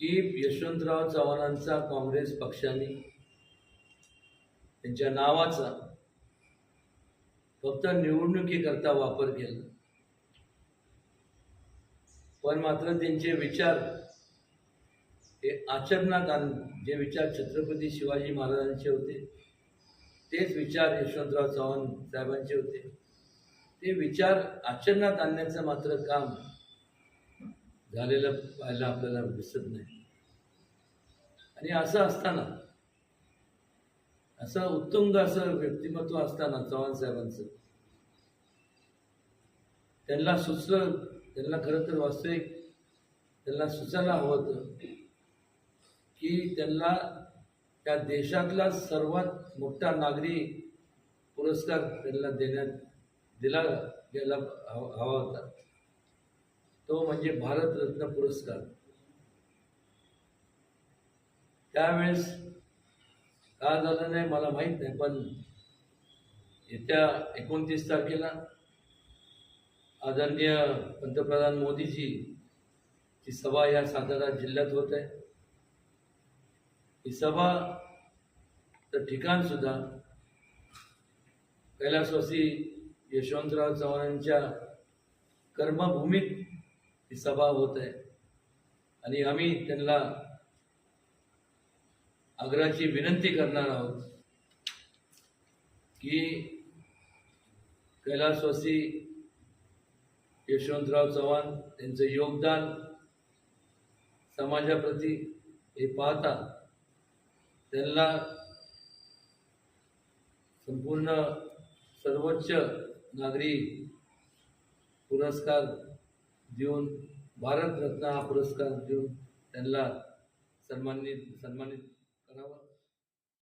की यशवंतराव चव्हाणांचा काँग्रेस पक्षाने त्यांच्या नावाचा फक्त निवडणुकीकरता वापर केला. पण मात्र त्यांचे विचार हे आचरणात आण जे विचार छत्रपती शिवाजी महाराजांचे होते तेच विचार यशवंतराव चव्हाण साहेबांचे होते. ते विचार आचरणात आणण्याचं मात्र काम झालेलं पाहायला आपल्याला दिसत नाही. आणि असं असताना असं उत्तुंग असं व्यक्तिमत्व असताना चव्हाण साहेबांचं त्यांना सुचलं त्यांना खरं तर वास्तविक त्यांना सुचायला हवं होतं की त्यांना त्या देशातला सर्वात मोठा नागरी पुरस्कार त्यांना देण्यात दिला गेला हवा हवा होता. तो म्हणजे भारतरत्न पुरस्कार. त्यावेळेस का झालं नाही मला माहीत नाही पण येत्या एकोणतीस तारखेला आदरणीय पंतप्रधान मोदीजी ची सभा या सातारा जिल्ह्यात होत आहे. ही सभा तर ठिकाण सुद्धा कैलासवासी यशवंतराव चव्हाणांच्या कर्मभूमीत ही सभा होत आहे. आणि आम्ही त्यांना आग्रहाची विनंती करणार आहोत की कैलासवासी यशवंतराव चव्हाण त्यांचं योगदान समाजाप्रती हे पाहता त्यांना संपूर्ण सर्वोच्च नागरी पुरस्कार देऊन भारतरत्न हा पुरस्कार देऊन त्यांना सन्मानित सन्मानित करावा.